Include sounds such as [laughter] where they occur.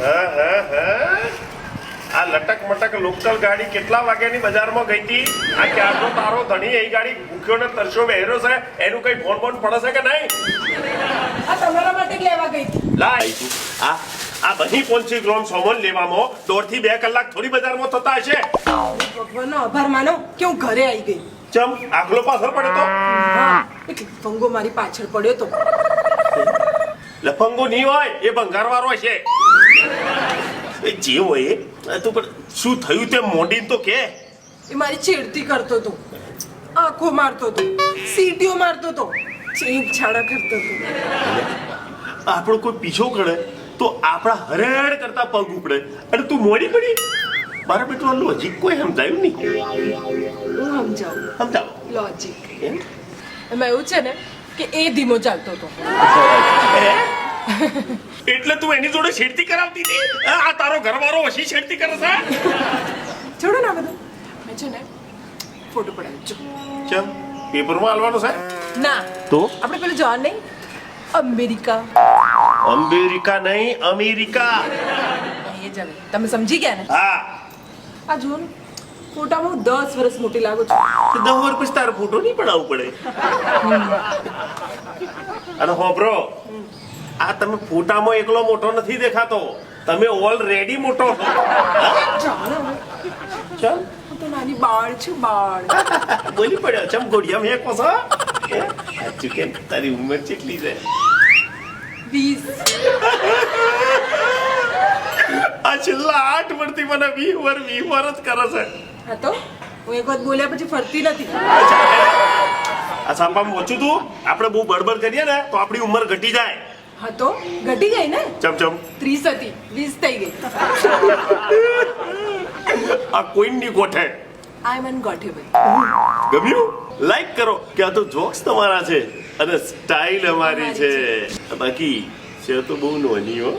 હા, હા, હા. આ લટક મટક લોકલ ગાડી કેટલા વાગ્યાની બજારમાં ગઈ હતી? આ ક્યારનો તારો ધણી એ ગાડી ભૂખ્યો ને તરસ્યો વહેરો છે? એનું કઈ ફોન ફોન પડે છે કે નહીં? આ તમારા માટે લેવા ગઈ હતી. આ આ બધી પોન્ચી ગ્રામ સોમન લેવામાં દોઢથી બે કલાક થોડી બજારમાં થતા હશે. ભગવાનનો આભાર માનો કે હું ઘરે આવી ગઈ. ચમ આગલો પાછળ પડે તો? ફંગો મારી પાછળ પડ્યો તો. લફંગો નહીં હોય એ ભંગારવાળો છે એ જે હોય એ. તું પણ શું થયું તે મોડી તો કે. એ મારી છેડતી કરતો હતો આંખો મારતો હતો સીટીઓ મારતો હતો ચીંક છાડા કરતો હતો આપણો કોઈ પીછો કરે તો આપણા હરેડ કરતા પગ ઉપડે. અને તું મોડી પડી? મારા બેટો લોજિક કોઈ સમજાયું નહીં. હું સમજાવું? સમજાવો. લોજિક એમ? એવું છે ને કે એ ધીમો ચાલતો હતો? [laughs] એટલે તું એની જોડે છેડતી કરાવતી હતી? આ તારો ઘરવાળો ઓછી છેડતી કરે છે છોડો ના બધું. મેં છે ને ફોટો પડાવ્યો. જો. ચમ પેપરમાં હાલવાનો છે? ના. તો? આપણે પેલું જવાનું નહીં. અમેરિકા. અમેરિકા નહીં અમેરિકા. એ જ તમે સમજી ગયા ને? હા. આ જુઓ ફોટામાં હું દસ વર્ષ મોટી લાગુ છું. દસ વર્ષ પછી તારો ફોટો નહીં પડાવવું પડે? અને હોબરો આ તમે ફોટામાં એકલો મોટો નથી દેખાતો. તમે ઓલરેડી મોટો છો. ચાલો. તો નાની બાળ છું બાળ. બોલી પડ્યો. ચમ ગોડિયા મેં કોસો. સાચું કેમ તારી ઉંમર કેટલી છે? વીસ. આ છેલ્લા આઠ વર્ષથી મને વી વર વી વર જ કરે છે. હા તો? હું એક વાત બોલ્યા પછી ફરતી નથી. આ સાંભામાં ઓછું તું. આપણે બહુ બડબડ કરીએ ને તો આપણી ઉંમર ઘટી જાય. હા તો ઘટી ગઈ ને? ચમ ચમ. ત્રીસ હતી વીસ થઈ ગઈ. આ કોઈનની ગોઠે આઈ એમ અનગોટેબલ ગમ્યું? લાઈક કરો કે આ તો જોક્સ તમારા છે. અને સ્ટાઇલ અમારી છે. બાકી છે તો બહુ નોની હો.